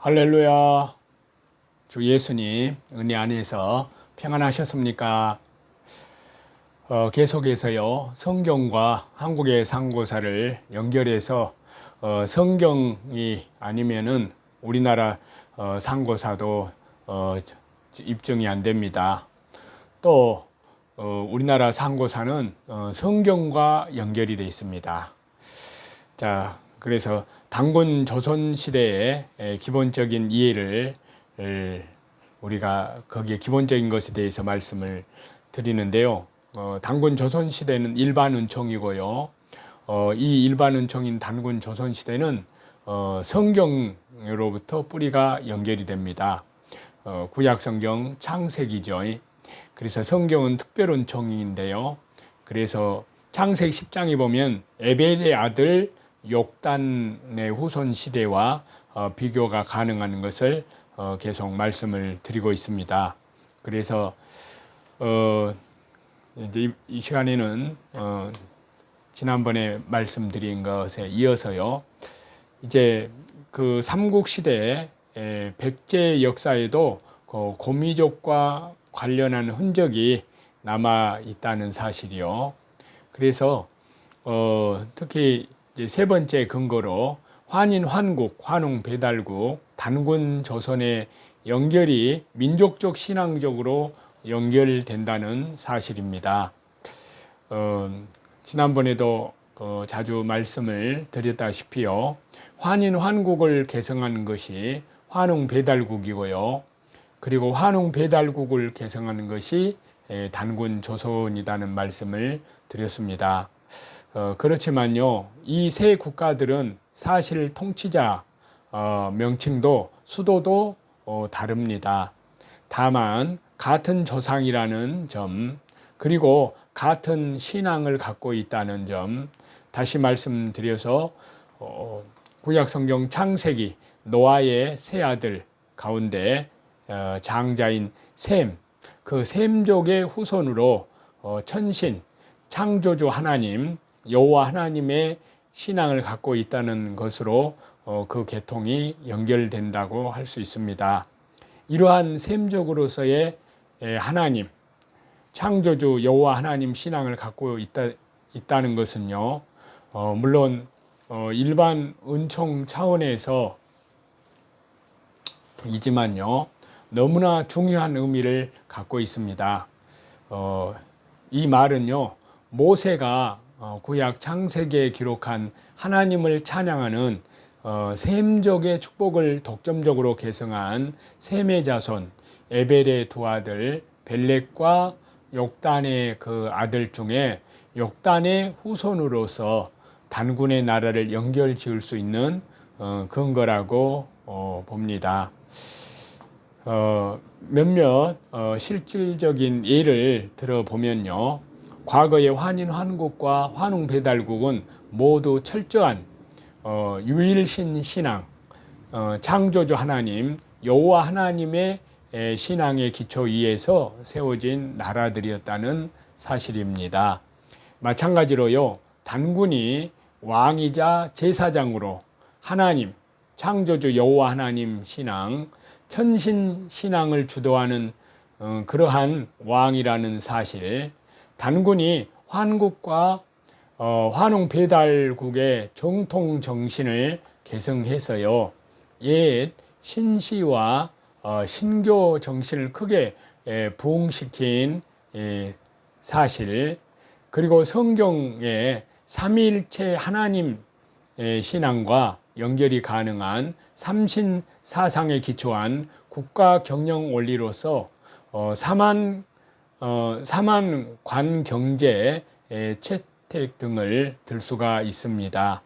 할렐루야. 주 예수님 은혜 안에서 평안하셨습니까? 어, 계속해서요 성경과 한국의 상고사를 연결해서 어, 성경이 아니면은 우리나라 어, 상고사도 어, 입증이 안 됩니다. 또 어, 우리나라 상고사는 어, 성경과 연결이 되어 있습니다. 자, 그래서 당군 조선 시대의 에, 기본적인 이해를 을, 우리가 거기에 기본적인 것에 대해서 말씀을 드리는데요. 어, 당군 조선 시대는 일반 은총이고요. 어, 이 일반 은총인 단군 조선 시대는 어, 성경으로부터 뿌리가 연결이 됩니다. 어, 구약 성경 창세기죠. 그래서 성경은 특별 은총인데요. 그래서 창세기 10장에 보면 에벨의 아들 욕단의 후손 시대와 어, 비교가 가능한 것을 어, 계속 말씀을 드리고 있습니다. 그래서 어, 이제 이, 이 시간에는 어, 지난번에 말씀드린 것에 이어서요. 이제 그 삼국 시대의 에, 백제 역사에도 그 고미족과 관련한 흔적이 남아 있다는 사실이요. 그래서 어, 특히 세 번째 근거로 환인 환국, 환웅 배달국, 단군 조선의 연결이 민족적 신앙적으로 연결된다는 사실입니다. 어, 지난번에도 어, 자주 말씀을 드렸다시피요. 환인 환국을 개성하는 것이 환웅 배달국이고요. 그리고 환웅 배달국을 개성하는 것이 에, 단군 조선이라는 말씀을 드렸습니다. 어, 그렇지만요, 이 세 국가들은 사실 통치자 어, 명칭도 수도도 어, 다릅니다. 다만 같은 조상이라는 점 그리고 같은 신앙을 갖고 있다는 점 다시 말씀드려서 어, 구약 성경 창세기 노아의 세 아들 가운데 어, 장자인 셈, 그 셈족의 후손으로 어, 천신 창조주 하나님 여호와 하나님의 신앙을 갖고 있다는 것으로 어, 그 계통이 연결된다고 할 수 있습니다. 이러한 셈족으로서의 하나님, 창조주 여호와 하나님 신앙을 갖고 있다, 있다는 것은요, 어, 물론 어, 일반 은총 차원에서 이지만요, 너무나 중요한 의미를 갖고 있습니다. 어, 이 말은요, 모세가 어, 구약 창세기에 기록한 하나님을 찬양하는 어, 셈족의 축복을 독점적으로 계승한 셈의 자손 에벨의 두 아들 벨렉과 욕단의 그 아들 중에 욕단의 후손으로서 단군의 나라를 연결 지을 수 있는 어, 근거라고 어, 봅니다. 어, 몇몇 어, 실질적인 예를 들어보면요. 과거의 환인 환국과 환웅 배달국은 모두 철저한 어, 유일신 신앙, 어, 창조주 하나님, 여호와 하나님의 에, 신앙의 기초 위에서 세워진 나라들이었다는 사실입니다. 마찬가지로요, 단군이 왕이자 제사장으로 하나님, 창조주 여호와 하나님 신앙, 천신 신앙을 주도하는 어, 그러한 왕이라는 사실, 단군이 환국과 어, 환웅 배달국의 정통 정신을 개성해서요. 옛 신시와 어, 신교 정신을 크게 에, 부흥시킨 에, 사실 그리고 성경의 삼위일체 하나님 의 신앙과 연결이 가능한 삼신 사상에 기초한 국가 경영 원리로서 어, 사만 어, 사만 관 경제 채택 등을 들 수가 있습니다.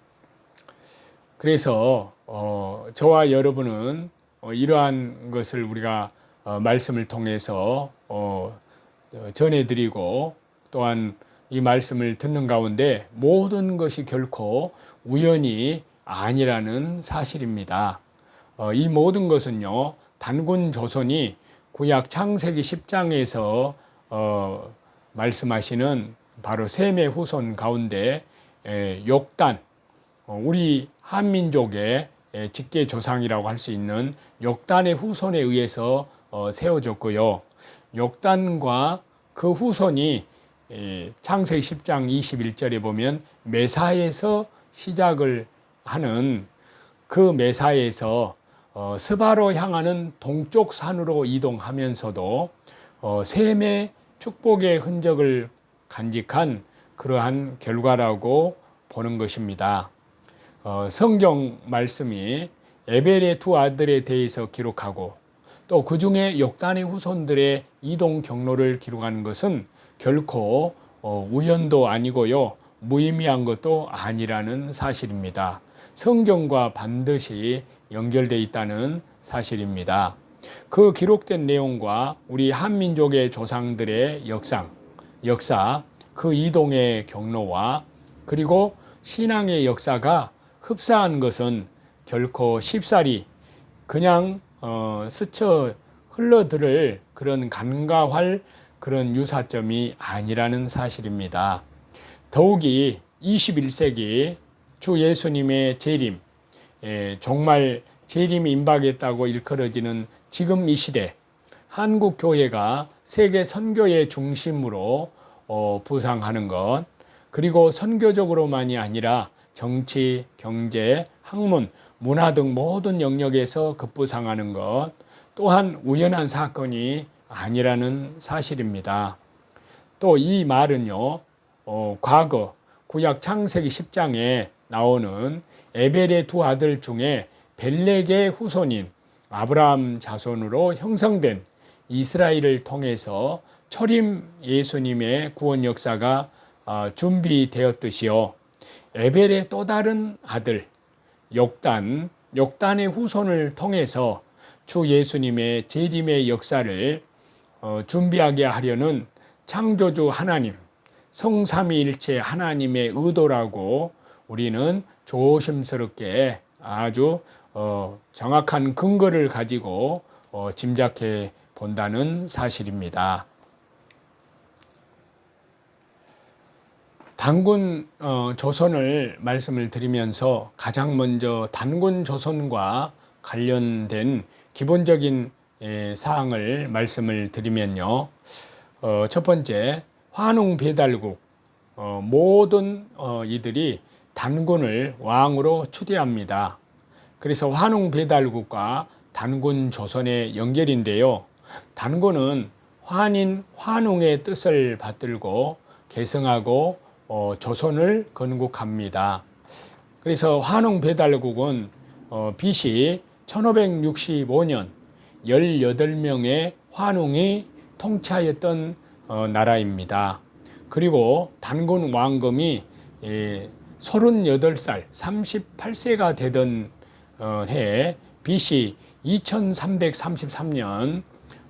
그래서 어, 저와 여러분은 어, 이러한 것을 우리가 어, 말씀을 통해서 어, 전해드리고 또한 이 말씀을 듣는 가운데 모든 것이 결코 우연이 아니라는 사실입니다. 어, 이 모든 것은요 단군 조선이 구약 창세기 10장에서 어, 말씀하시는 바로 셈의 후손 가운데 에, 욕단 어, 우리 한민족의 예, 직계 조상이라고 할 수 있는 욕단의 후손에 의해서 어, 세워졌고요. 욕단과 그 후손이 예, 창세기 10장 21절에 보면 메사에서 시작을 하는 그 메사에서 어, 스바로 향하는 동쪽 산으로 이동하면서도 어, 셈의 축복의 흔적을 간직한 그러한 결과라고 보는 것입니다. 어, 성경 말씀이 에벨의 두 아들에 대해서 기록하고 또 그 중에 욕단의 후손들의 이동 경로를 기록하는 것은 결코 어, 우연도 아니고요 무의미한 것도 아니라는 사실입니다. 성경과 반드시 연결되어 있다는 사실입니다. 그 기록된 내용과 우리 한민족의 조상들의 역상, 역사, 그 이동의 경로와 그리고 신앙의 역사가 흡사한 것은 결코 쉽사리 그냥 어, 스쳐 흘러들을 그런 간과할 그런 유사점이 아니라는 사실입니다. 더욱이 21세기 주 예수님의 재림, 예, 정말 재림이 임박했다고 일컬어지는 지금 이 시대 한국 교회가 세계 선교의 중심으로 어, 부상하는 것 그리고 선교적으로만이 아니라 정치, 경제, 학문, 문화 등 모든 영역에서 급부상하는 것 또한 우연한 사건이 아니라는 사실입니다. 또 이 말은요, 어, 과거 구약 창세기 10장에 나오는 에벨의 두 아들 중에 벨렉의 후손인 아브라함 자손으로 형성된 이스라엘을 통해서 초림 예수님의 구원 역사가 어, 준비되었듯이요. 에벨의 또 다른 아들 욕단, 욕단의 후손을 통해서 주 예수님의 재림의 역사를 어, 준비하게 하려는 창조주 하나님, 성삼위일체 하나님의 의도라고 우리는 조심스럽게 아주 어, 정확한 근거를 가지고 어, 짐작해 본다는 사실입니다. 단군 어, 조선을 말씀을 드리면서 가장 먼저 단군 조선과 관련된 기본적인 예, 사항을 말씀을 드리면요. 어, 첫 번째 환웅 배달국 어, 모든 어, 이들이 단군을 왕으로 추대합니다. 그래서 환웅 배달국과 단군 조선의 연결인데요. 단군은 환인 환웅의 뜻을 받들고 계승하고 어, 조선을 건국합니다. 그래서 환웅 배달국은 어, BC 1565년 18명의 환웅이 통치하였던 어, 나라입니다. 그리고 단군 왕검이 예, 38살, 38세가 되던 어, 해 BC 2333년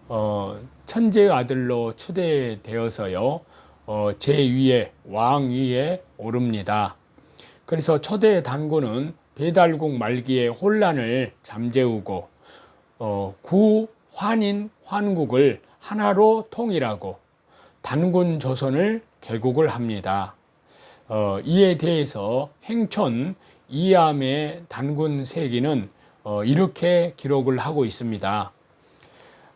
어, 천재의 아들로 추대되어서요 어, 제2의 왕위에 오릅니다. 그래서 초대 단군은 배달국 말기에 혼란을 잠재우고 어, 구 환인 환국을 하나로 통일하고 단군 조선을 개국을 합니다. 어, 이에 대해서 행촌 이암의 단군 세기는 어, 이렇게 기록을 하고 있습니다.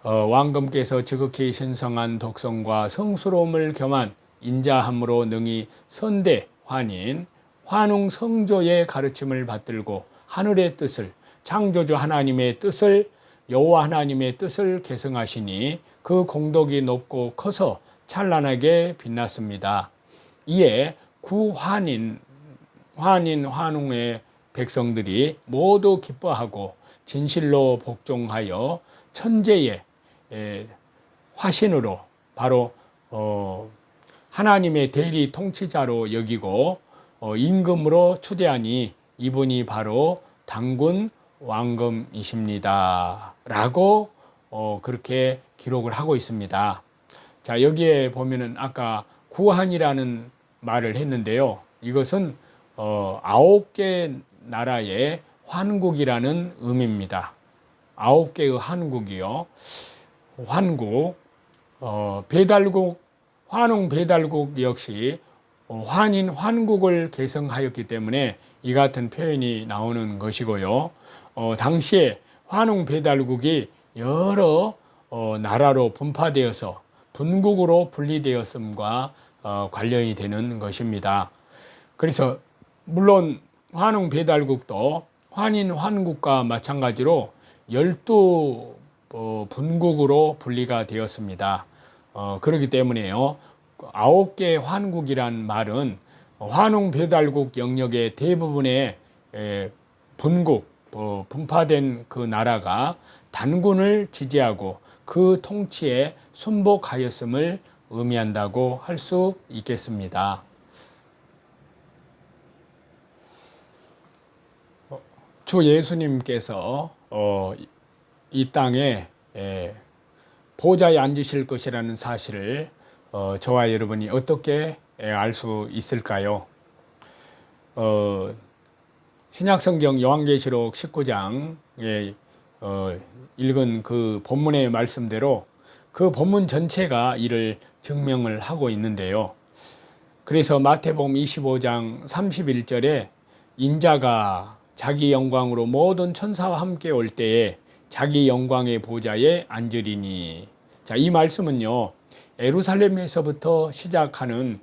어, 왕검께서 지극히 신성한 독성과 성스러움을 겸한 인자함으로 능히 선대 환인 환웅 성조의 가르침을 받들고 하늘의 뜻을 창조주 하나님의 뜻을 여호와 하나님의 뜻을 계승하시니 그 공덕이 높고 커서 찬란하게 빛났습니다. 이에 구환인 환인 환웅의 백성들이 모두 기뻐하고 진실로 복종하여 천재의 화신으로 바로 어, 하나님의 대리 통치자로 여기고 어, 임금으로 추대하니 이분이 바로 당군 왕금이십니다. 라고 어, 그렇게 기록을 하고 있습니다. 자, 여기에 보면은 아까 구한이라는 말을 했는데요. 이것은 어, 아홉 개 나라의 환국이라는 의미입니다. 아홉 개의 한국이요. 환국, 어, 배달국, 환웅 배달국 역시 어, 환인 환국을 개성하였기 때문에 이 같은 표현이 나오는 것이고요. 어, 당시에 환웅 배달국이 여러 어, 나라로 분파되어서 분국으로 분리되었음과 어, 관련이 되는 것입니다. 그래서 물론 환웅 배달국도 환인 환국과 마찬가지로 열두 어, 분국으로 분리가 되었습니다. 어, 그렇기 때문에요. 아홉 개 환국이란 말은 환웅 배달국 영역의 대부분의 에, 분국 어, 분파된 그 나라가 단군을 지지하고 그 통치에 순복하였음을 의미한다고 할 수 있겠습니다. 주 예수님께서 어, 이 땅에 에, 보좌에 앉으실 것이라는 사실을 어, 저와 여러분이 어떻게 알 수 있을까요? 어, 신약성경 요한계시록 19장에 어, 읽은 그 본문의 말씀대로 그 본문 전체가 이를 증명을 하고 있는데요. 그래서 마태복음 25장 31절에 인자가 자기 영광으로 모든 천사와 함께 올 때에 자기 영광의 보좌에 앉으리니 자, 이 말씀은요. 에루살렘에서부터 시작하는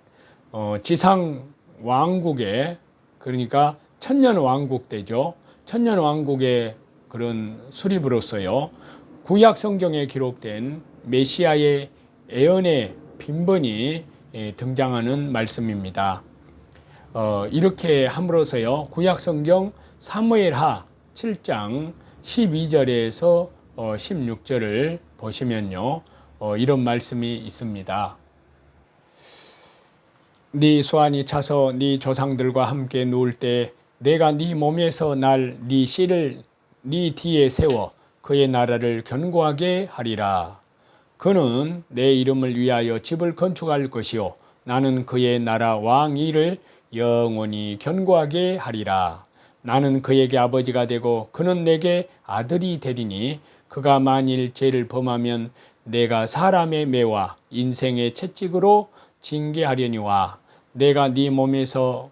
어, 지상 왕국의 그러니까 천년 왕국 때죠. 천년 왕국의 그런 수립으로서요. 구약 성경에 기록된 메시아의 예언의 빈번히 예, 등장하는 말씀입니다. 어, 이렇게 함으로써요. 구약 성경 사무엘하 7장 12절에서 어, 16절을 보시면요. 어, 이런 말씀이 있습니다. 네 소환이 차서 네 조상들과 함께 누울 때 내가 네 몸에서 날 네 씨를 네 뒤에 세워 그의 나라를 견고하게 하리라. 그는 내 이름을 위하여 집을 건축할 것이요 나는 그의 나라 왕위를 영원히 견고하게 하리라. 나는 그에게 아버지가 되고 그는 내게 아들이 되리니 그가 만일 죄를 범하면 내가 사람의 매와 인생의 채찍으로 징계하려니와 내가 네 몸에서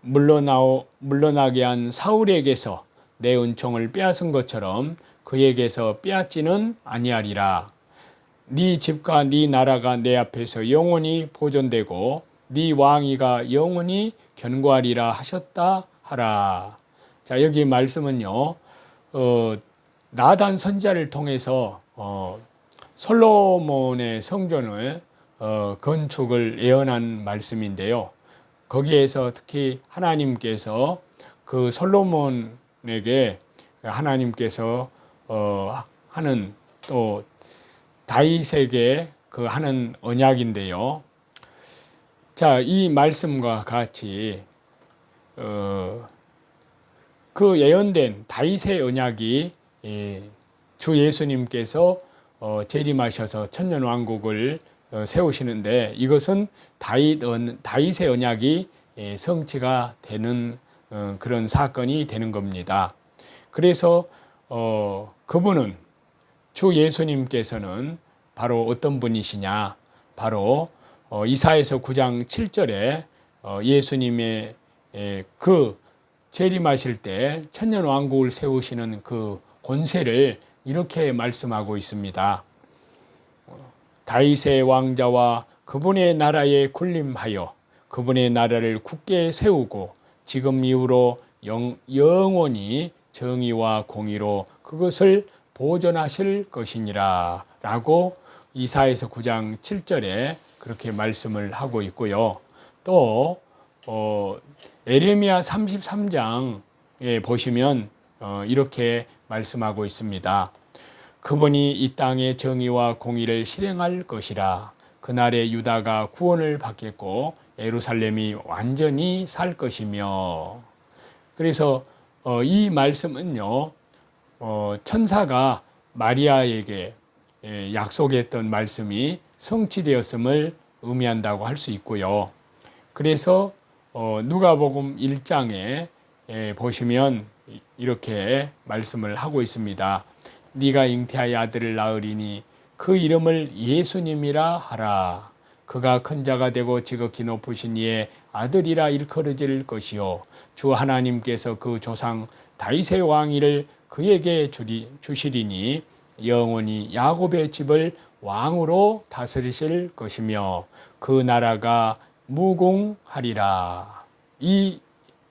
물러나오, 물러나게 한 사울에게서 내 은총을 빼앗은 것처럼 그에게서 빼앗지는 아니하리라. 네 집과 네 나라가 내 앞에서 영원히 보존되고 네 왕위가 영원히 견고하리라 하셨다 하라. 자 여기 말씀은요. 어, 나단 선자를 통해서 어, 솔로몬의 성전을 어, 건축을 예언한 말씀인데요. 거기에서 특히 하나님께서 그 솔로몬에게 하나님께서 어, 하는 또 다윗에게 그 하는 언약인데요. 자, 이 말씀과 같이 어, 그 예언된 다윗의 언약이 예, 주 예수님께서 어, 재림하셔서 천년 왕국을 어, 세우시는데 이것은 다윗 다윗의 언약이 예, 성취가 되는 어, 그런 사건이 되는 겁니다. 그래서 어, 그분은 주 예수님께서는 바로 어떤 분이시냐? 바로 이사에서 9장 7절에 예수님의 예, 그 재림하실 때 천년 왕국을 세우시는 그 권세를 이렇게 말씀하고 있습니다. 다윗의 왕자와 그분의 나라에 군림하여 그분의 나라를 굳게 세우고 지금 이후로 영, 영원히 정의와 공의로 그것을 보존하실 것이니라 라고 이사에서 9장 7절에 그렇게 말씀을 하고 있고요. 또 어, 에레미야 33장에 보시면 어, 이렇게 말씀하고 있습니다. 그분이 이 땅의 정의와 공의를 실행할 것이라. 그날에 유다가 구원을 받겠고 예루살렘이 완전히 살 것이며. 그래서 어, 이 말씀은요, 어, 천사가 마리아에게 예, 약속했던 말씀이 성취되었음을 의미한다고 할 수 있고요. 그래서 어, 누가복음 1장에 예, 보시면 이렇게 말씀을 하고 있습니다. 네가 잉태하여 아들을 낳으리니 그 이름을 예수님이라 하라. 그가 큰 자가 되고 지극히 높으신 이의 아들이라 일컬어질 것이요 주 하나님께서 그 조상 다윗의 왕위를 그에게 주리, 주시리니 영원히 야곱의 집을 왕으로 다스리실 것이며 그 나라가 무궁하리라. 이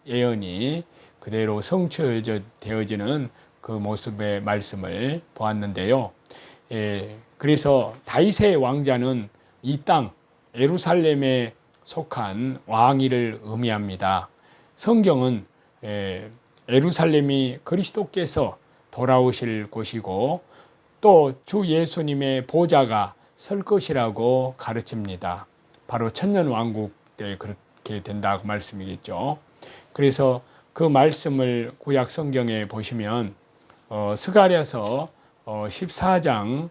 예언이 그대로 성취되어지는 그 모습의 말씀을 보았는데요. 예, 그래서 다윗의 왕자는 이 땅 예루살렘에 속한 왕위를 의미합니다. 성경은 예, 예루살렘이 그리스도께서 돌아오실 곳이고 또 주 예수님의 보좌가 설 것이라고 가르칩니다. 바로 천년 왕국 때 그렇게 된다고 말씀이겠죠. 그래서 그 말씀을 구약 성경에 보시면 어, 스가랴서 어, 14장에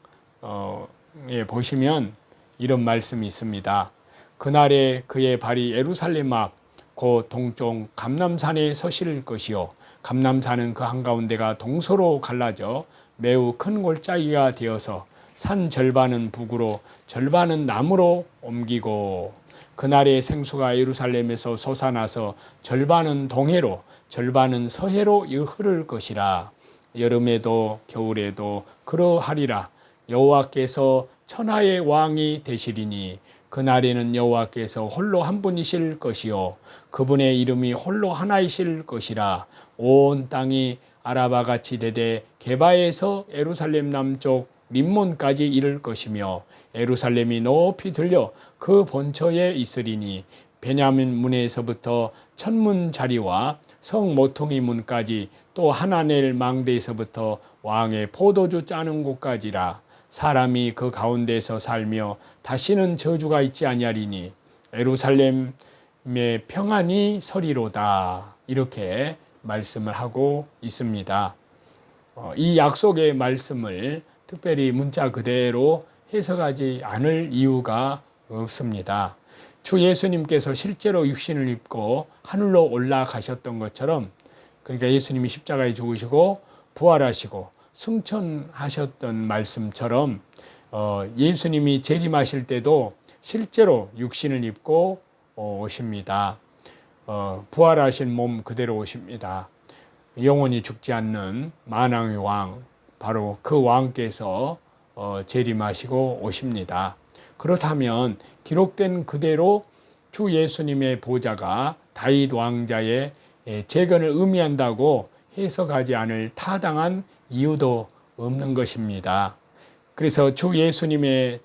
보시면 이런 말씀이 있습니다. 그날에 그의 발이 예루살렘 앞곧 동쪽 감남산에 서실 것이요 감남산은 그 한가운데가 동서로 갈라져 매우 큰 골짜기가 되어서 산 절반은 북으로 절반은 남으로 옮기고 그날의 생수가 예루살렘에서 솟아나서 절반은 동해로 절반은 서해로 흐를 것이라. 여름에도 겨울에도 그러하리라. 여호와께서 천하의 왕이 되시리니 그날에는 여호와께서 홀로 한 분이실 것이요. 그분의 이름이 홀로 하나이실 것이라. 온 땅이 아라바 같이 되되 게바에서 에루살렘 남쪽 림몬까지 이를 것이며 에루살렘이 높이 들려 그 본처에 있으리니 베냐민 문에서부터 천문 자리와 성 모퉁이 문까지 또 하나넬 망대에서부터 왕의 포도주 짜는 곳까지라 사람이 그 가운데서 살며 다시는 저주가 있지 아니하리니 에루살렘의 평안이 서리로다 이렇게 말씀을 하고 있습니다. 어, 이 약속의 말씀을 특별히 문자 그대로 해석하지 않을 이유가 없습니다. 주 예수님께서 실제로 육신을 입고 하늘로 올라가셨던 것처럼 그러니까 예수님이 십자가에 죽으시고 부활하시고 승천하셨던 말씀처럼 어, 예수님이 재림하실 때도 실제로 육신을 입고 어, 오십니다. 어, 부활하신 몸 그대로 오십니다. 영원히 죽지 않는 만왕의 왕, 바로 그 왕께서 어, 재림하시고 오십니다. 그렇다면 기록된 그대로 주 예수님의 보좌가 다윗 왕자의 재건을 의미한다고 해석하지 않을 타당한 이유도 없는 것입니다. 그래서 주 예수님의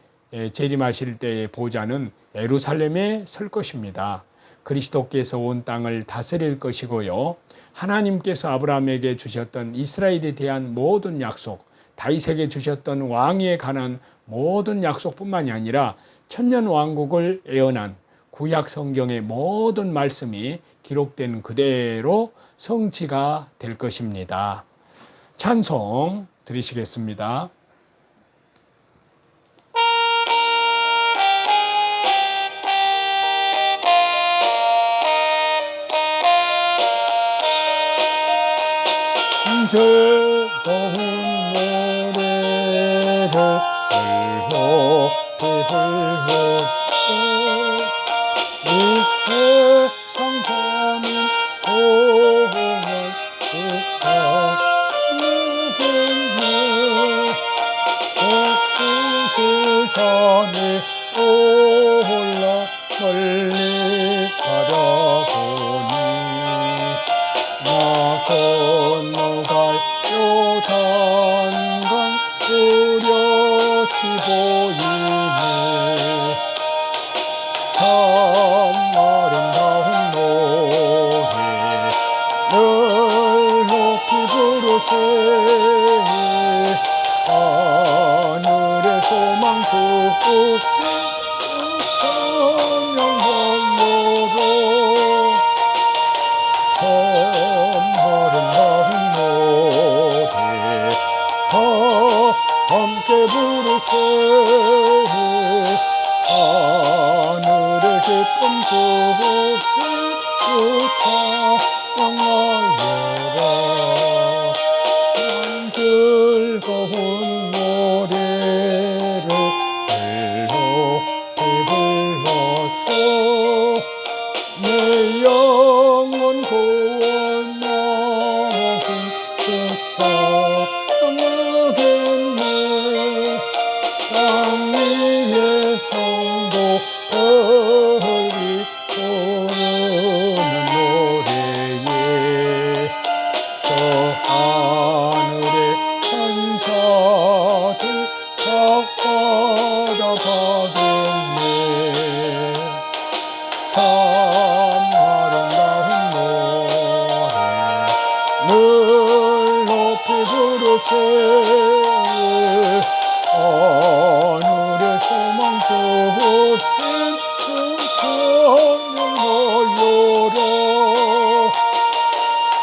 재림하실 때의 보좌는 예루살렘에 설 것입니다. 그리스도께서 온 땅을 다스릴 것이고요. 하나님께서 아브라함에게 주셨던 이스라엘에 대한 모든 약속, 다윗에게 주셨던 왕위에 관한 모든 약속뿐만이 아니라 천년 왕국을 예언한 구약 성경의 모든 말씀이 기록된 그대로 성취가 될 것입니다. 찬송 드리시겠습니다. Oh. 하늘의 소망 주시 성령으로 참 Oh,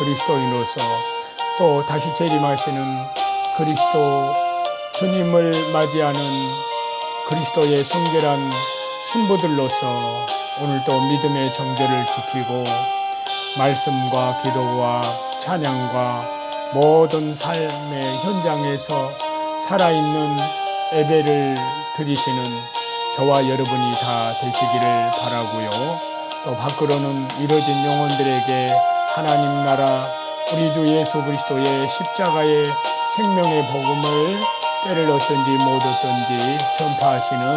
그리스도인으로서 또 다시 재림하시는 그리스도 주님을 맞이하는 그리스도의 성결한 신부들로서 오늘도 믿음의 정죄를 지키고 말씀과 기도와 찬양과 모든 삶의 현장에서 살아있는 예배를 드리시는 저와 여러분이 다 되시기를 바라고요. 또 밖으로는 이뤄진 영혼들에게 하나님 나라 우리 주 예수 그리스도의 십자가의 생명의 복음을 때를 얻든지 못 얻든지 전파하시는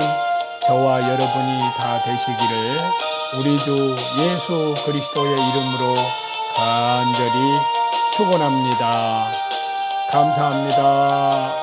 저와 여러분이 다 되시기를 우리 주 예수 그리스도의 이름으로 간절히 축원합니다. 감사합니다.